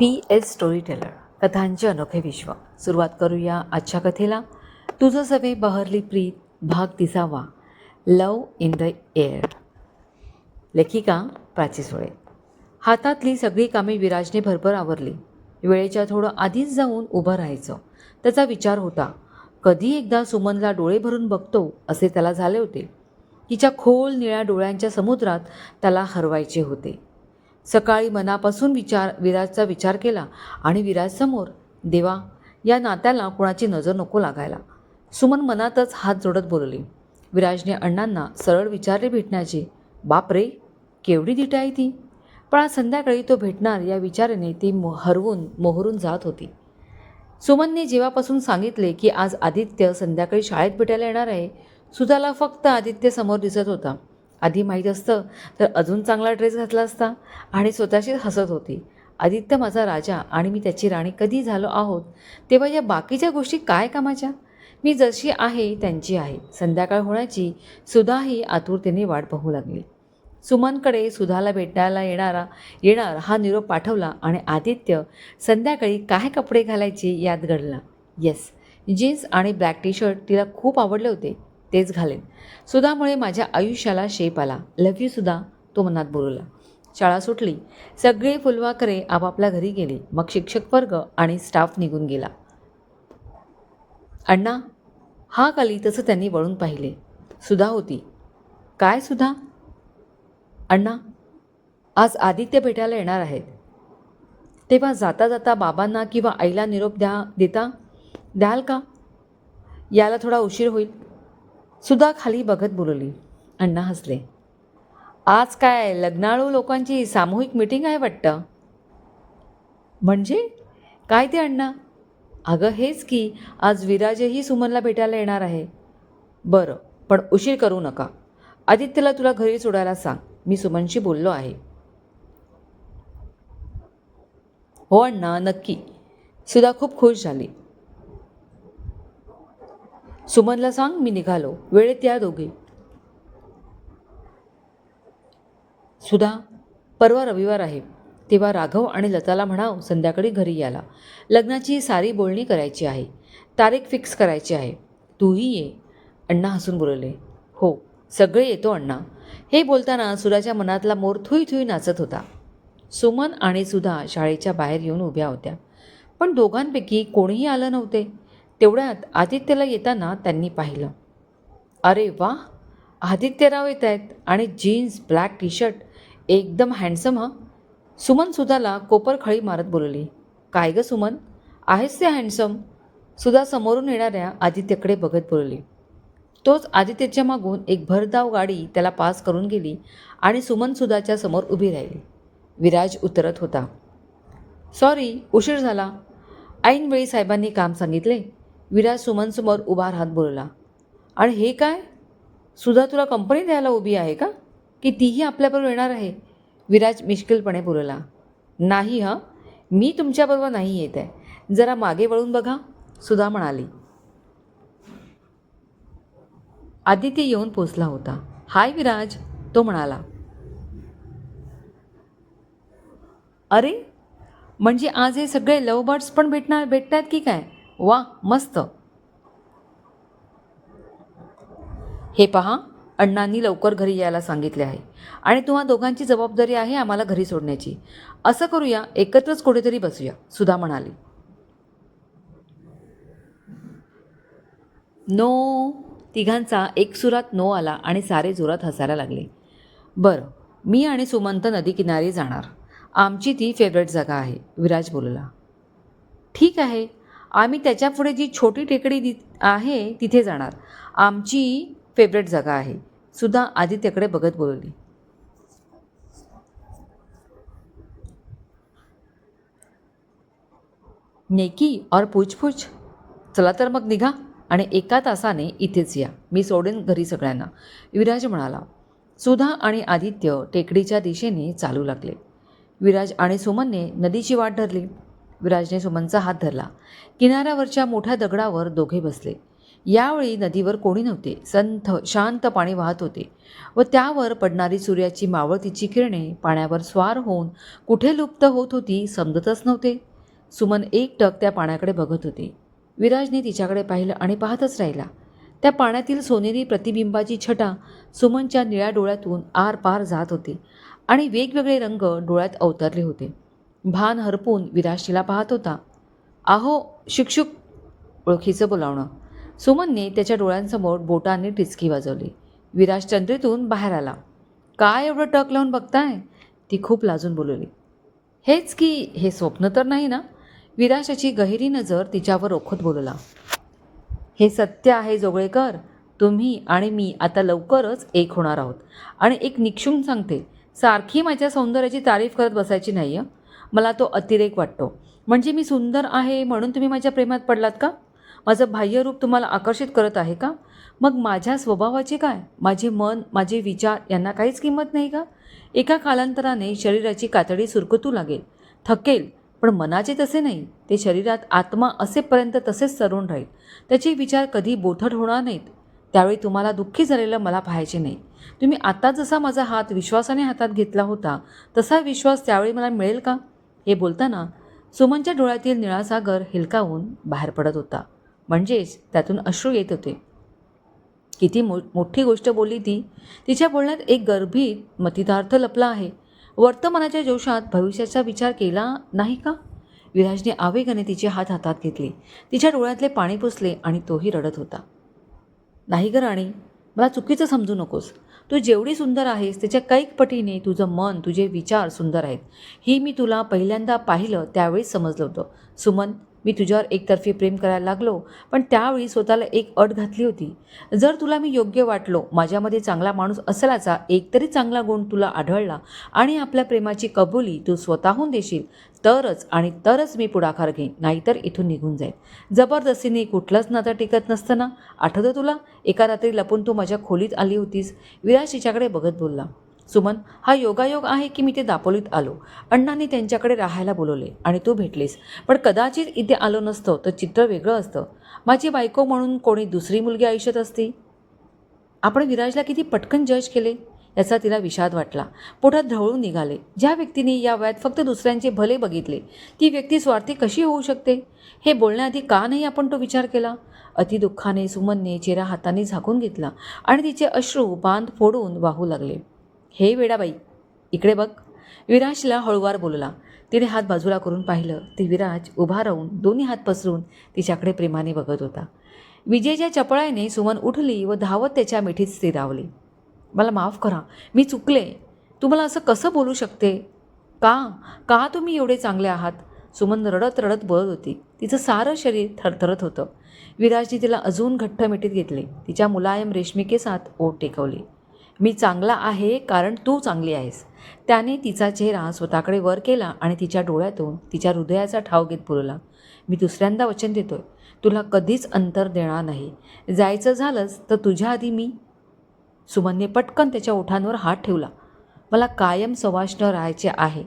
P S story teller कथांचे अनोखे विश्व. सुरुवात करूया आजच्या कथेला. तुझं सवे बहरली प्रीत भाग तिसावा. लव इन द एअर लेखिका प्राची सुळे. हातातली सगळी कामे विराजने भरभर आवरली. वेळेच्या थोडं आधीच जाऊन उभं राहायचं. त्याचा विचार होता कधी एकदा सुमनला डोळे भरून बघतो असे त्याला झाले होते. तिच्या खोल निळ्या डोळ्यांच्या समुद्रात त्याला हरवायचे होते. सकाळी मनापासून विचार विराजचा विचार केला आणि विराजसमोर देवा या नात्याला कुणाची नजर नको लागायला. सुमन मनातच हात जोडत बोलली. विराजने अण्णांना सरळ विचारले भेटण्याची बाप रे केवढी दिट आहे ती. पण आज संध्याकाळी तो भेटणार या विचाराने ती मो हरवून मोहरून जात होती. सुमनने जेव्हापासून सांगितले की आज आदित्य संध्याकाळी शाळेत भेटायला येणार आहे सुधाला फक्त आदित्य समोर दिसत होता. आधी माहीत असतं. तर अजून चांगला ड्रेस घातला असता आणि स्वतःशीच हसत होती. आदित्य माझा राजा आणि मी त्याची राणी कधी झालो आहोत? तेव्हा या बाकीच्या गोष्टी काय कामाच्या? मी जशी आहे त्यांची आहे. संध्याकाळ होण्याची सुधाही आतुरतेने वाट पाहू लागली. सुमनकडे सुधाला भेटायला येणारा येणार हा निरोप पाठवला आणि आदित्य संध्याकाळी काय कपडे घालायचे यात घडला. येस जीन्स आणि ब्लॅक टी शर्ट तिला खूप आवडले होते. तेच घालेन. सुधामुळे माझ्या आयुष्याला शेप आला. Love you Sudha. तो मनात बोलला. शाळा सुटली. सगळे फुलवाकरे आपापल्या घरी गेले. मग शिक्षक वर्ग आणि स्टाफ निघून गेला. अण्णा हा काली तसं त्यांनी वळून पाहिले. सुधा होती. काय सुधा? अण्णा आज आदित्य भेटायला येणार आहेत. तेव्हा जाता जाता बाबांना किंवा आईला निरोप द्या देता द्याल का? याला थोडा उशीर होईल. सुद्धा खाली बघत बोलवली अण्णा हसले. आज काय लग्नाळू लोकांची सामूहिक मिटिंग आहे वाटतं? म्हणजे? काय ते अण्णा? अगं हेच की आज विराजही सुमनला भेटायला येणार आहे. बरं पण उशीर करू नका. आदित्यला तुला घरी सोडायला सांग. मी सुमनशी बोललो आहे. हो अण्णा नक्की. सुद्धा खूप खुश झाली. सुमनला सांग मी निघालो. वेळेत या दोघे. सुधा परवा रविवार आहे. तेव्हा राघव आणि लताला म्हणाव संध्याकाळी घरी यायला लग्नाची सारी बोलणी करायची आहे. तारीख फिक्स करायची आहे. तूही ये. अण्णा हसून बोलले. हो सगळे येतो अण्णा. हे बोलताना सुधाच्या मनातला मोर थुई थुई नाचत होता. सुमन आणि सुधा शाळेच्या बाहेर येऊन उभ्या होत्या. पण दोघांपैकी कोणीही आलं नव्हते. तेवढ्यात आदित्यला येताना त्यांनी पाहिलं. अरे वा आदित्यराव येत आहेत आणि जीन्स ब्लॅक टी शर्ट एकदम हँडसम हं? सुमन सुधाला कोपरखळी मारत बोलली. काय गं सुमन? आहेस ते हँडसम? सुधा समोरून येणाऱ्या आदित्यकडे बघत बोलली. तोच आदित्यच्या मागून एक भरधाव गाडी त्याला पास करून गेली आणि सुमन सुधाच्या समोर उभी राहिली. विराज उतरत होता. सॉरी उशीर झाला. ऐनवेळी साहेबांनी काम सांगितले. विराज सुमनसमोर उभा राहत बोलला आणि हे काय? सुधा तुला कंपनी द्यायला उभी आहे का? की तीही आपल्याबरोबर येणार आहे? विराज मिश्किलपणे बोलला नाही हं मी तुमच्याबरोबर नाही येत आहे. जरा मागे वळून बघा सुधा म्हणाली. आदित्य येऊन पोचला होता. हाय विराज तो म्हणाला. अरे म्हणजे आज हे सगळे लव बर्ड्स पण भेटणार भेटतात की काय? वा मस्त. हे पहा अण्णांनी लवकर घरी यायला सांगितले आहे. आणि तुम्हा दोघांची जबाबदारी आहे आम्हाला घरी सोडण्याची. असं करूया एकत्रच कुठेतरी बसूया सुधा म्हणाली. नो तिघांचा एक सुरात नो आला आणि सारे जोरात हसायला लागले. बरं मी आणि सुमंत नदी किनारी जाणार. आमची ती फेवरेट जागा आहे विराज बोलला. ठीक आहे आम्ही त्याच्यापुढे जी छोटी टेकडी दि आहे तिथे जाणार. आमची फेवरेट जागा आहे. सुद्धा आदित्यकडे बघत बोलली. नेकी और पूछपूछ. चला तर मग निघा आणि एका तासाने इथेच या. मी सोडेन घरी सगळ्यांना. विराज म्हणाला सुधा आणि आदित्य टेकडीच्या दिशेने चालू लागले. विराज आणि सुमनने नदीची वाट धरली. विराजने सुमनचा हात धरला. किनाऱ्यावरच्या मोठ्या दगडावर दोघे बसले. यावेळी नदीवर कोणी नव्हते. संथ शांत पाणी वाहत होते व त्यावर पडणारी सूर्याची मावळतीची किरणे पाण्यावर स्वार होऊन कुठे लुप्त होत होती समजतच नव्हते. सुमन एकटक त्या पाण्याकडे बघत होती. विराजने तिच्याकडे पाहिलं आणि पाहतच राहिला. त्या पाण्यातील सोनेरी प्रतिबिंबाची छटा सुमनच्या निळ्या डोळ्यातून आरपार जात होती आणि वेगवेगळे रंग डोळ्यात अवतरले होते. भान हरपून विराज तिला पाहत होता. आहो शिक्षुक ओळखीचं बोलावणं. सुमनने त्याच्या डोळ्यांसमोर बोटांनी टिचकी वाजवली. विराज चंद्रीतून बाहेर आला. काय एवढं टक लावून बघताय? ती खूप लाजून बोलवली हेच की हे स्वप्न तर नाही ना? विराशाची गहिरी नजर तिच्यावर ओखत बोलला. हे सत्य आहे जोगळेकर. तुम्ही आणि मी आता लवकरच एक होणार आहोत. आणि एक निक्षुम सांगते. सारखी माझ्या सौंदर्याची तारीफ करत बसायची नाही आहे मला तो अतिरेक वाटतो. म्हणजे मी सुंदर आहे म्हणून तुम्ही माझ्या प्रेमात पडलात का? माझं बाह्यरूप तुम्हाला आकर्षित करत आहे का? मग माझ्या स्वभावाचे काय? माझे मन माझे विचार यांना काहीच किंमत नाही का? एका कालांतराने शरीराची कातडी सुरकतू लागेल. थकेल पण मनाचे तसे नाही. ते शरीरात आत्मा असेपर्यंत तसेच सरून राहील. त्याचे विचार कधी बोथट होणार नाहीत. त्यावेळी तुम्हाला दुःखी झालेलं मला पाहायचे नाही. तुम्ही आता जसा माझा हात विश्वासाने हातात घेतला होता तसा विश्वास त्यावेळी मला मिळेल का? हे बोलताना सुमनच्या डोळ्यातील निळासागर हिलकावून बाहेर पडत होता. म्हणजेच त्यातून अश्रू येत होते. किती मो मोठी गोष्ट बोलली ती. तिच्या बोलण्यात एक गर्भीत मतितार्थ लपला आहे. वर्तमानाच्या जोशात भविष्याचा विचार केला नाही का? विराजने आवेगाने तिचे हात हातात घेतले. तिच्या डोळ्यातले पाणी पुसले आणि तोही रडत होता. नाही ग राणी मला चुकीचं समजू नकोस. तू जेवढी सुंदर आहेस त्याच्या कैक पटीने तुझं मन तुझे विचार सुंदर आहेत. ही मी तुला पहिल्यांदा पाहिलं त्यावेळीच समजलं होतं. सुमन मी तुझ्यावर एकतर्फी प्रेम करायला लागलो पण त्यावेळी स्वतःला एक अट घातली होती. जर तुला मी योग्य वाटलो माझ्यामध्ये चांगला माणूस असल्याचा एकतरी चांगला गुण तुला आढळला आणि आपल्या प्रेमाची कबुली तू स्वतःहून देशील तरच आणि तरच मी पुढाकार घेईन नाहीतर इथून निघून जाईन. जबरदस्तीने कुठलंच नातं टिकत नसतं ना? आठवतं तुला? एका रात्री लपून तू माझ्या खोलीत आली होतीस. विराज तिच्याकडे बघत बोलला. सुमन हा योगायोग आहे की मी ते दापोलीत आलो. अण्णांनी त्यांच्याकडे राहायला बोलवले आणि तू भेटलीस. पण कदाचित इथे आलो नसतो तर चित्र वेगळं असतं. माझी बायको म्हणून कोणी दुसरी मुलगी आयुष्यात असती? आपण विराजला किती पटकन जज केले? याचा तिला विषाद वाटला. पोटात ढवळून निघाले. ज्या व्यक्तीने या वयात फक्त दुसऱ्यांचे भले बघितले ती व्यक्ती स्वार्थी कशी होऊ शकते? हे बोलण्याआधी का नाही आपण तो विचार केला? अतिदुःखाने सुमनने चेहरा हाताने झाकून घेतला आणि तिचे अश्रू बांध फोडून वाहू लागले. हे वेडाबाई इकडे बघ. विराजला हळुवार बोलला. तिने हात बाजूला करून पाहिलं ते विराज उभा राहून दोन्ही हात पसरून तिच्याकडे प्रेमाने बघत होता. विजेच्या चपळाईने सुमन उठली व धावत त्याच्या मिठीत स्थिरावली. मला माफ करा मी चुकले. तुम्हाला असं कसं बोलू शकते? का? का तुम्ही एवढे चांगले आहात? सुमन रडत रडत बोलत होती. तिचं सारं शरीर थरथरत होतं. विराजने तिला अजून घट्ट मिठीत घेतले. तिच्या मुलायम रेशमी केसात ओट टेकवली. मी चांगला आहे कारण तू चांगली आहेस. त्याने तिचा चेहरा स्वतःकडे वर केला आणि तिच्या डोळ्यातून तिच्या हृदयाचा ठाव घेत बोलला मी दुसऱ्यांदा वचन देतोय. तुला कधीच अंतर देणार नाही. जायचं झालंच तर तुझ्या आधी मी सुमनने पटकन त्याच्या ओठांवर हात ठेवला. मला कायम सवाष्ण राहायचे आहे.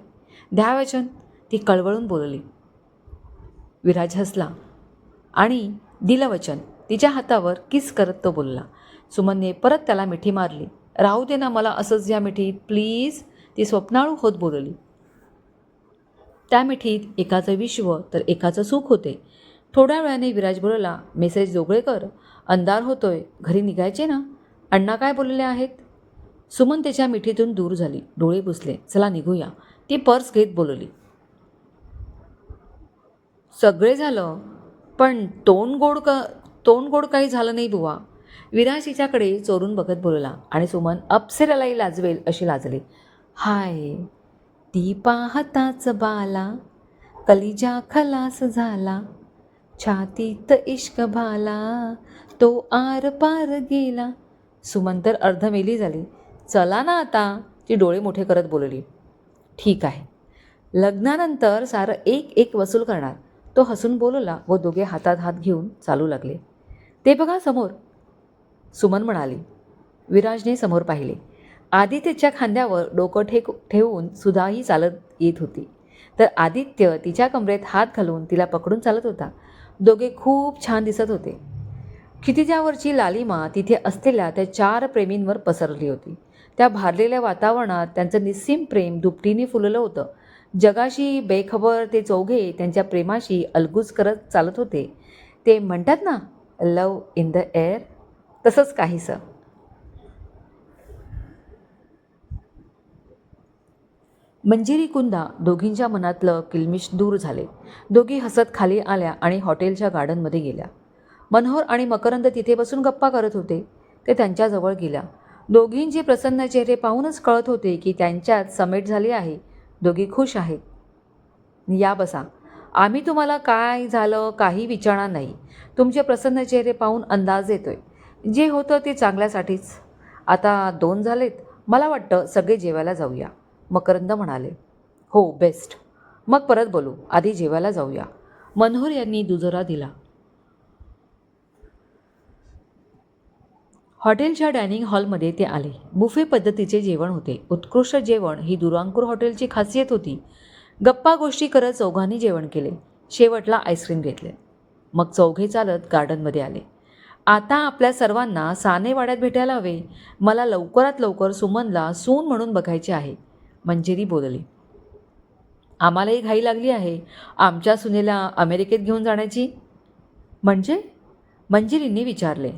द्या वचन. ती कळवळून बोलली. विराज हसला आणि दिलं वचन. तिच्या हातावर किस करत तो बोलला. सुमनने परत त्याला मिठी मारली. राहू दे ना मला असंच या मिठीत. प्लीज ती स्वप्नाळू होत बोलली. त्या मिठीत एकाचं विश्व तर एकाचं सुख होते. थोड्या वेळाने विराज बोलला मेसेज जोगळेकर अंधार होतोय. घरी निघायचे ना? अण्णा काय बोललेले आहेत? सुमन त्याच्या मिठीतून दूर झाली. डोळे पुसले. चला निघूया. ती पर्स घेत बोलली. सगळे झालं पण तोंड गोड क तोंड गोड काही झालं नाही बुवा. विराज हिच्याकडे चोरून बघत बोलला आणि सुमन अप्सरालाही लाजवेल अशी लाजली. हाय ती पाहताच बाला कलिजा खलास झाला. छातीत इश्क भाला तो आर पार गेला. सुमन तर अर्धमेली झाली. चला ना आता ती डोळे मोठे करत बोलली. ठीक आहे. लग्नानंतर सारं एक एक वसूल करणार. तो हसून बोलला व दोघे हातात हात घेऊन चालू लागले. ते बघा समोर सुमन म्हणाली. विराजने समोर पाहिले. आदित्यच्या खांद्यावर डोकं ठेक ठेवून सुधाही चालत येत होती. तर आदित्य तिच्या कमरेत हात घालून तिला पकडून चालत होता. दोघे खूप छान दिसत होते. क्षितिजावरची लालिमा तिथे असलेल्या त्या चार प्रेमींवर पसरली होती. त्या भारलेल्या वातावरणात त्यांचं निस्सीम प्रेम दुपटीने फुललं होतं. जगाशी बेखबर ते चौघे त्यांच्या प्रेमाशी अलगूज करत चालत होते. ते म्हणतात ना लव इन द एअर तसंच काहीसं. मंजिरी कुंदा दोघींच्या मनातलं किलमिश दूर झाले. दोघी हसत खाली आल्या आणि हॉटेलच्या गार्डनमध्ये गेल्या. मनोहर आणि मकरंद तिथे बसून गप्पा करत होते. ते त्यांच्याजवळ गेल्या. दोघींचे प्रसन्न चेहरे पाहूनच कळत होते की त्यांच्यात समेट झाली आहे. दोघी खुश आहेत. या बसा. आम्ही तुम्हाला काय झालं काही विचारणार नाही. तुमचे प्रसन्न चेहरे पाहून अंदाज येतोय. जे होतं ते चांगल्यासाठीच. आता दोन झालेत. मला वाटतं सगळे जेवायला जाऊया. मकरंद म्हणाले हो बेस्ट मग परत बोलू आधी जेवायला जाऊया. मनोहर यांनी दुजोरा दिला. हॉटेलच्या डायनिंग हॉलमध्ये ते आले. बुफे पद्धतीचे जेवण होते. उत्कृष्ट जेवण ही दुरांकूर हॉटेलची खासियत होती. गप्पा गोष्टी करत चौघांनी जेवण केले. शेवटला आईस्क्रीम घेतले. मग चौघे चालत गार्डनमध्ये आले. आता आपल्या सर्वांना सानेवाड्यात भेटायला हवे. मला लवकरात लवकर सुमनला सून म्हणून बघायचे आहे. मंजिरी बोलली. आम्हालाही घाई लागली आहे. आमच्या सुनेला अमेरिकेत घेऊन जाण्याची? म्हणजे? मंजिरींनी विचारले.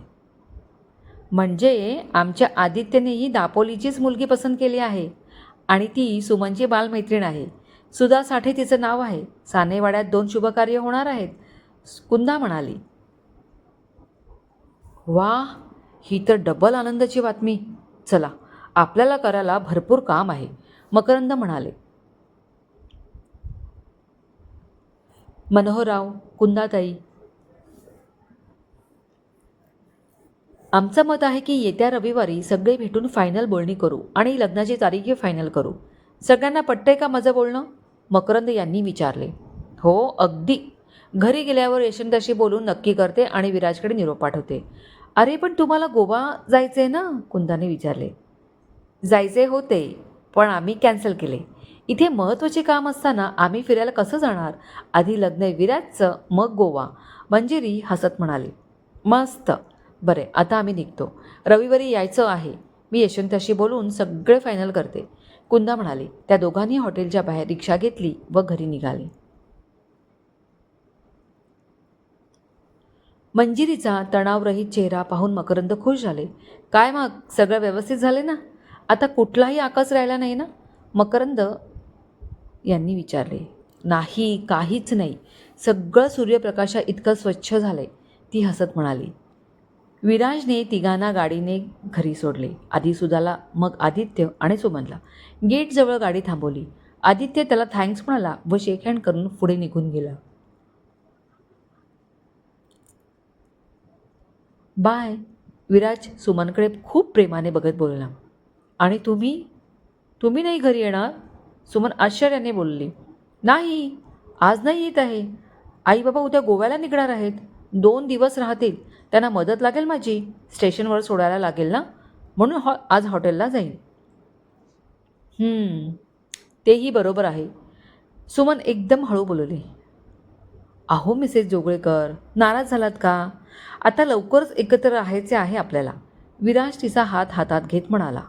म्हणजे आमच्या आदित्यनेही दापोलीचीच मुलगी पसंत केली आहे आणि ती सुमनची बालमैत्रीण आहे. सुधा साठे तिचं नाव आहे. सानेवाड्यात दोन शुभकार्य होणार आहेत. कुंदा म्हणाली. वा ही तर डबल आनंदाची बातमी. चला आपल्याला करायला भरपूर काम आहे. मकरंद म्हणाले. मनोहरराव कुंदाताई. आमचं मत आहे की येत्या रविवारी सगळे भेटून फायनल बोलणी करू आणि लग्नाची तारीखही फायनल करू. सगळ्यांना पटतंय का माझं बोलणं? मकरंद यांनी विचारले. हो अगदी. घरी गेल्यावर यशवंताशी बोलून नक्की करते आणि विराजकडे निरोप पाठवते. अरे पण तुम्हाला गोवा जायचं आहे ना? कुंदाने विचारले. जायचे होते पण आम्ही कॅन्सल केले. इथे महत्त्वाचे काम असताना आम्ही फिरायला कसं जाणार? आधी लग्न आहे विराजचं मग गोवा. मंजिरी हसत म्हणाले. मस्त. बरे आता आम्ही निघतो. रविवारी यायचं आहे. मी यशवंताशी बोलून सगळे फायनल करते. कुंदा म्हणाली त्या दोघांनी हॉटेलच्या बाहेर रिक्षा घेतली व घरी निघाली. मंजिरीचा तणावरहित चेहरा पाहून मकरंद खुश झाले. काय मग? सगळं व्यवस्थित झाले ना? आता कुठलाही आकाश राहिला नाही ना? मकरंद यांनी विचारले. नाही काहीच नाही. सगळं सूर्यप्रकाशा इतकं स्वच्छ झालंय ती हसत म्हणाली. विराजने तिघांना गाडीने घरी सोडले. आधी सुधाला मग आदित्य आणि सुमनला. गेटजवळ गाडी थांबवली. आदित्य त्याला थँक्स म्हणाला व शेक हँड करून पुढे निघून गेला. बाय. विराज सुमनकडे खूप प्रेमाने बघत बोलला. आणि तुम्ही तुम्ही नाही घरी येणार? सुमन आश्चर्याने बोलली. नाही आज नाही येत आहे. आई बाबा उद्या गोव्याला निघणार आहेत. दोन दिवस राहतील. त्यांना मदत लागेल माझी? स्टेशनवर सोडायला लागेल ना? म्हणून हॉ आज हॉटेलला जाईन. तेही बरोबर आहे. सुमन एकदम हळू बोलली. अहो मिसेस जोगळेकर नाराज झालात का? आता लवकरच एकत्र राहायचे आहे आपल्याला. विराज तिचा हात हातात घेत म्हणाला.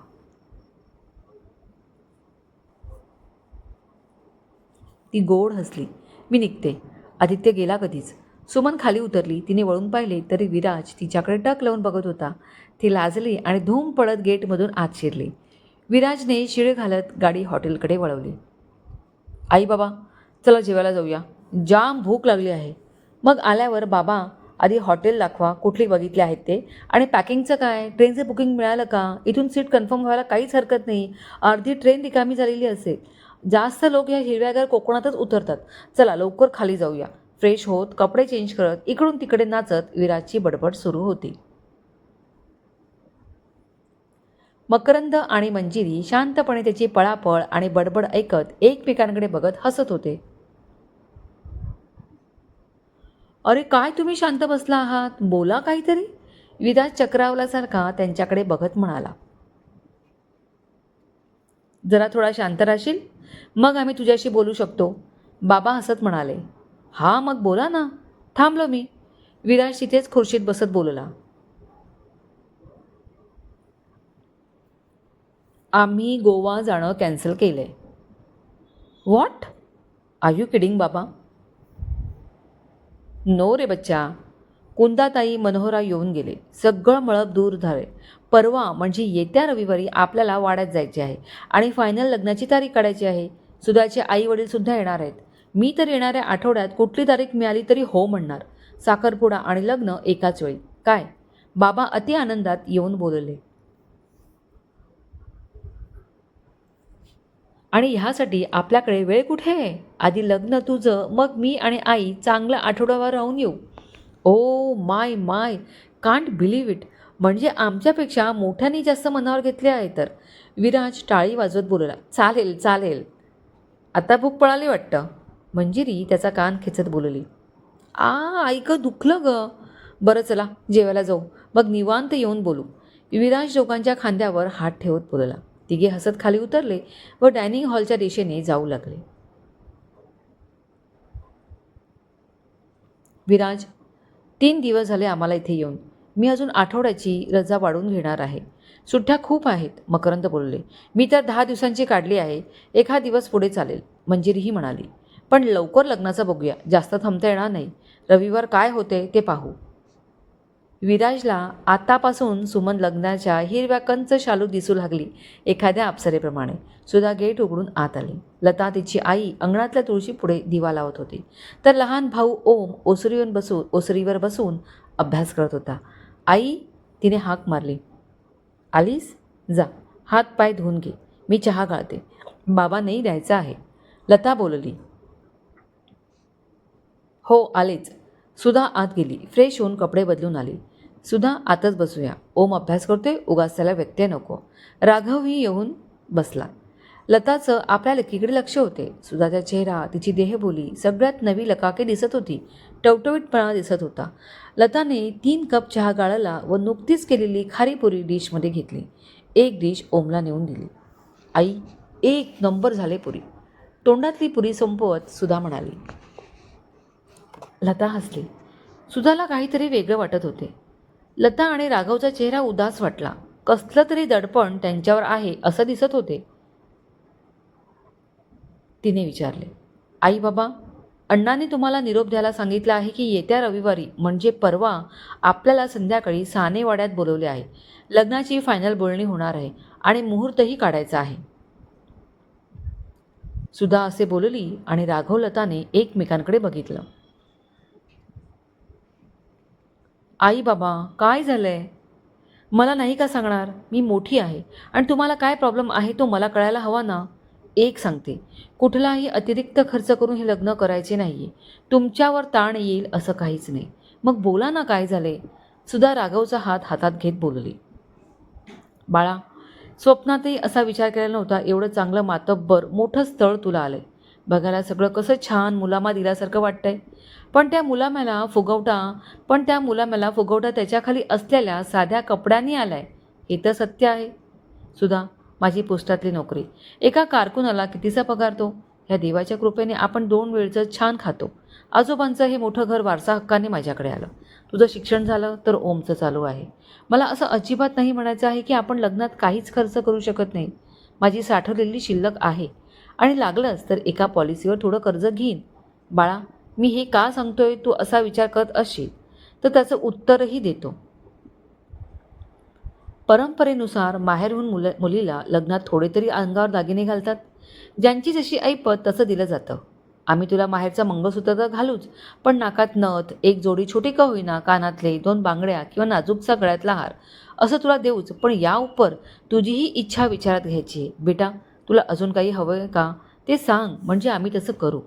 ती गोड हसली. मी निघते. आदित्य गेला कधीच. सुमन खाली उतरली. तिने वळून पाहिले तरी विराज तिच्याकडे टक लावून बघत होता. ती लाजली आणि धूम पडत गेटमधून आत शिरली. विराजने शिळे घालत गाडी हॉटेलकडे वळवली. आई बाबा चला जेवायला जाऊया. जाम भूक लागली आहे. मग आल्यावर बाबा आधी हॉटेल दाखवा कुठली बघितले आहेत ते. आणि पॅकिंगचं काय? ट्रेनचं बुकिंग मिळालं का? इथून सीट कन्फर्म व्हायला काहीच हरकत नाही. अर्धी ट्रेन रिकामी झालेली असेल. जास्त लोक या हिरव्यागार कोकणातच उतरतात. चला लवकर खाली जाऊया. फ्रेश होत कपडे चेंज करत इकडून तिकडे नाचत विराजची बडबड सुरू होती. मकरंद आणि मंजिरी शांतपणे त्याची पळापळ आणि बडबड ऐकत एकमेकांकडे बघत हसत होते. अरे काय तुम्ही शांत बसला आहात? बोला काहीतरी. विराज चक्रावल्यासारखा त्यांच्याकडे बघत म्हणाला. जरा थोडा शांत राहशील? मग आम्ही तुझ्याशी बोलू शकतो. बाबा हसत म्हणाले. हा मग बोला ना. थांबलो मी. विराज तिथेच खुर्शीत बसत बोलला. आम्ही गोवा जाणं कॅन्सल केलं आहे व्हॉट आर यू किडिंग बाबा? नो रे बच्चा. कुंदाताई मनोहरा येऊन गेले. सगळं मळप दूर झाले. परवा म्हणजे येत्या रविवारी आपल्याला वाड्यात जायचे आहे आणि फायनल लग्नाची तारीख काढायची आहे. सुधाचे आई वडील सुद्धा येणार आहेत. मी तर येणाऱ्या आठवड्यात कुठली तारीख मिळाली तरी हो म्हणणार. साखरपुडा आणि लग्न एकाच वेळी. काय? बाबा अति आनंदात येऊन बोलले. आणि ह्यासाठी आपल्याकडे वेळ कुठे आहे? आधी लग्न तुझं मग मी आणि आई चांगलं आठवडाभर राहून येऊ. ओ my my can't believe it म्हणजे आमच्यापेक्षा मोठ्यांनी जास्त मनावर घेतले आहे तर. विराज टाळी वाजवत बोलला चालेल चालेल. आता भूक पळाली वाटतं. मंजिरी त्याचा कान खेचत बोलली. आ ऐक दुखलं ग. बरं चला जेवायला जाऊ. मग निवांत येऊन बोलू. विराज दोघांच्या खांद्यावर हात ठेवत बोलला. तिघे हसत खाली उतरले व डायनिंग हॉलच्या दिशेने जाऊ लागले. विराज तीन दिवस झाले आम्हाला इथे येऊन. मी अजून आठवड्याची रजा वाढून घेणार आहे. सुट्ट्या खूप आहेत मकरंद बोलले. मी तर दहा दिवसांची काढली आहे. एखाद दिवस पुढे चालेल मंजिरीही म्हणाली. पण लवकर लग्नाचं बघूया जास्त थांबता येणार नाही. रविवार काय होते ते पाहू. विराजला आतापासून सुमन लग्नाच्या हिरव्या कंच शालू दिसू लागली एखाद्या अप्सरेप्रमाणे. सुधा गेट उघडून आत आली. लता तिची आई अंगणातल्या तुळशी पुढे दिवा लावत होती. तर लहान भाऊ ओम ओसरीवर बसून ओसरीवर बसून अभ्यास करत होता. आई तिने हाक मारली. आलीस? जा हात पाय धुवून घे. मी चहा गाळते. बाबा नाही द्यायचा आहे. लता बोलली. हो आलेच. सुधा आत गेली. फ्रेश होऊन कपडे बदलून आली. सुधा आतच बसूया. ओम अभ्यास करतोय. उगाच त्याला व्यत्यय नको. राघवही येऊन बसला. लताचं आपल्या लकीकडे लक्ष होते. सुधाचा चेहरा तिची देहबोली सगळ्यात नवी लकाके दिसत होती. टवटवीटपणा दिसत होता. लताने तीन कप चहा गाळाला व नुकतीच केलेली खारीपुरी डिशमध्ये घेतली. एक डिश ओमला नेऊन दिली. आई एक नंबर झाले पुरी. तोंडातली पुरी संपवत सुधा म्हणाली. लता हसली. सुधाला काहीतरी वेगळं वाटत होते. लता आणि राघवचा चेहरा उदास वाटला. कसलं तरी दडपण त्यांच्यावर आहे असं दिसत होते. तिने विचारले आई बाबा अण्णांनी तुम्हाला निरोप द्यायला सांगितलं आहे की येत्या रविवारी म्हणजे परवा आपल्याला संध्याकाळी सानेवाड्यात बोलवले आहे. लग्नाची फायनल बोलणी होणार आहे आणि मुहूर्तही काढायचा आहे. सुधा असे बोलली आणि राघव लताने एकमेकांकडे बघितलं. आई बाबा काय झालं आहे मला नाही का सांगणार? मी मोठी आहे आणि तुम्हाला काय प्रॉब्लेम आहे तो मला कळायला हवा ना? एक सांगते कुठलाही अतिरिक्त खर्च करून हे लग्न करायचे नाही आहे तुमच्यावर ताण येईल असं काहीच नाही. मग बोला ना काय झाले सुद्धा राघवचा हात हातात घेत बोलली. बाळा स्वप्नातही असा विचार केला नव्हता. एवढं चांगलं मातब्बर मोठं स्थळ तुला आलं आहे बघायला सगळं कसं छान मुलामा दिल्यासारखं वाटतंय. पण त्या मुलाम्याला फुगवटा पण त्या मुलाम्याला फुगवटा त्याच्याखाली असलेल्या साध्या कपड्यांनी आलाय. हे तर सत्य आहे. सुधा माझी पोस्टातली नोकरी. एका कारकुनाला कितीचा पगार तो? ह्या देवाच्या कृपेने आपण दोन वेळचं छान खातो. आजोबांचं हे मोठं घर वारसा हक्काने माझ्याकडे आलं. तुझं शिक्षण झालं तर ओमचं चालू आहे. मला असं अजिबात नाही म्हणायचं आहे की आपण लग्नात काहीच खर्च करू शकत नाही. माझी साठवलेली शिल्लक आहे. आणि लागलंच तर एका पॉलिसीवर थोडं कर्ज घेईन. बाळा मी हे का सांगतोय? तू असा विचार करत असशील तर त्याचं उत्तरही देतो. परंपरेनुसार माहेरहून मुलं मुलीला लग्नात थोडे तरी अंगावर दागिने घालतात. ज्यांची जशी ऐपत तसं दिलं जातं. आम्ही तुला माहेरचं मंगळसूत्र तर घालूच पण नाकात नथ एक जोडी छोटी का होईना कानातले दोन बांगड्या किंवा नाजूकचा गळ्यातला हार असं तुला देऊच. पण या उपर तुझीही इच्छा विचारात घ्यायची. आहे बेटा तुला अजून काही हवं आहे का? ते सांग म्हणजे आम्ही तसं करू.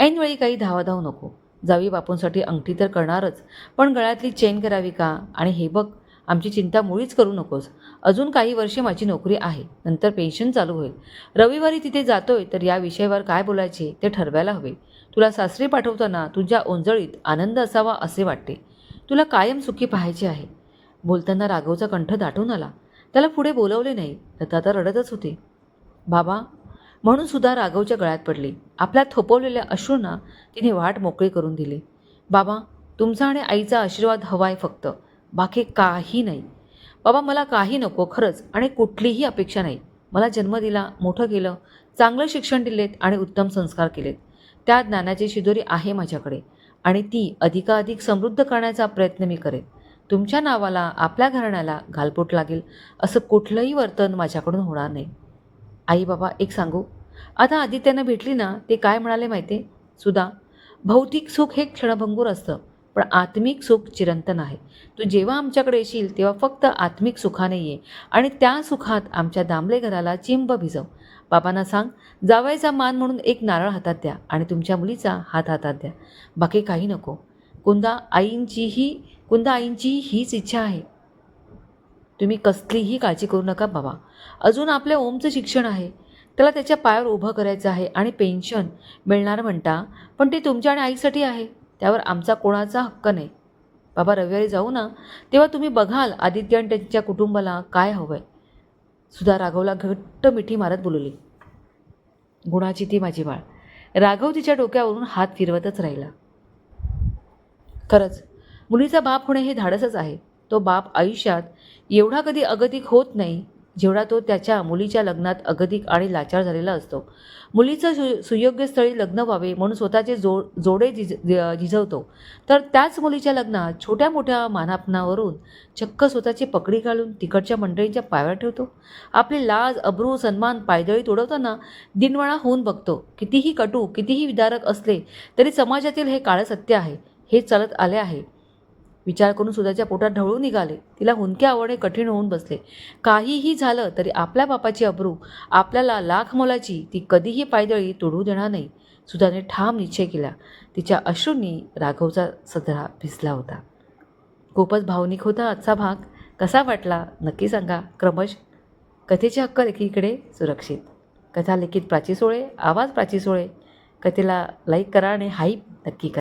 ऐनवेळी काही धावाधाव नको. जावी बापूंसाठी अंगठी तर करणारच पण गळ्यातली चेन करावी का? आणि हे बघ आमची चिंता मुळीच करू नकोस. अजून काही वर्षे माझी नोकरी आहे नंतर पेन्शन चालू होईल. रविवारी तिथे जातोय तर या विषयावर काय बोलायचे ते ठरवायला हवे. तुला सासरी पाठवताना तुझ्या ओंजळीत आनंद असावा असे वाटते. तुला कायम सुखी पाहायचे आहे. बोलताना राघवचा कंठ दाटून आला. त्याला पुढे बोलवले नाही लता तर रडतच होती. बाबा म्हणून सुद्धा राघवच्या गळ्यात पडली. आपल्या थोपवलेल्या अश्रूंना तिने वाट मोकळी करून दिली. बाबा तुमचा आणि आईचा आशीर्वाद हवाय फक्त. बाकी काही नाही. बाबा मला काही नको खरंच. आणि कुठलीही अपेक्षा नाही. मला जन्म दिला मोठं केलं चांगलं शिक्षण दिलेत आणि उत्तम संस्कार केलेत. त्या ज्ञानाची शिदोरी आहे माझ्याकडे. आणि ती अधिकाधिक समृद्ध करण्याचा प्रयत्न मी करेन. तुमच्या नावाला आपल्या घराण्याला घालपोट लागेल असं कुठलंही वर्तन माझ्याकडून होणार नाही. आई बाबा एक सांगू? आता आदित्यानं भेटली ना ते काय म्हणाले माहिती आहे सुधा भौतिक सुख हे क्षणभंगूर असतं पण आत्मिक सुख चिरंतन आहे. तू जेव्हा आमच्याकडे येशील तेव्हा फक्त आत्मिक सुखाने ये आणि त्या सुखात आमच्या दामले घराला चिंब भिजव. बाबांना सांग जावायचा मान म्हणून एक नारळ हातात द्या आणि तुमच्या मुलीचा हात हातात द्या. बाकी काही नको. कुंदा आईंचीही कुंदा आईंची हीच इच्छा आहे. तुम्ही कसलीही काळजी करू नका बाबा. अजून आपल्या ओमचं शिक्षण आहे. त्याला त्याच्या पायावर उभं करायचं आहे आणि पेन्शन मिळणार म्हणता पण ते तुमच्या आणि आईसाठी आहे. त्यावर आमचा कोणाचा हक्क नाही. बाबा रविवारी जाऊ ना. तेव्हा तुम्ही बघाल आदित्य आणि त्यांच्या कुटुंबाला काय हवं आहे सुधा राघवला घट्ट मिठी मारत बोलवली गुणाची ती माझी बाळ. राघव तिच्या डोक्यावरून हात फिरवतच राहिला. खरंच मुलीचा बाप होणे हे धाडसच आहे. तो बाप आयुष्यात एवढा कधी अगतिक होत नाही जेवढा तो त्याच्या मुलीच्या लग्नात अगतिक आणि लाचार झालेला असतो. मुलीचं सु सुयोग्य स्थळी लग्न व्हावे म्हणून स्वतःचे जो जोडे झिज झिजवतो तर त्याच मुलीच्या लग्नात छोट्या मोठ्या मानापनावरून चक्क स्वतःची पकडी घालून तिकडच्या मंडळींच्या पायावर ठेवतो. आपली लाज अब्रू सन्मान पायदळी तोडवताना दिनवळा होऊन बघतो. कितीही कटू कितीही विदारक असले तरी समाजातील हे काळं सत्य आहे. हे चालत आले आहे. विचार करून सुधाच्या पोटात ढवळून निघाले. तिला हुंदके आवडणे कठीण होऊन बसले. काहीही झालं तरी आपल्या बापाची अब्रू आपल्याला लाख मोलाची ती कधीही पायदळी तोडू देणार नाही. सुधाने ठाम निश्चय केला. तिच्या अश्रूंनी राघवचा सदरा भिजला होता. खूपच भावनिक होता आजचा भाग. कसा वाटला नक्की सांगा. क्रमश कथेचे हक्क लेखीकडे सुरक्षित. कथा लिखित प्राची सोळे आवाज प्राची सोळे. कथेला लाईक करा आणि हाईप नक्की करा.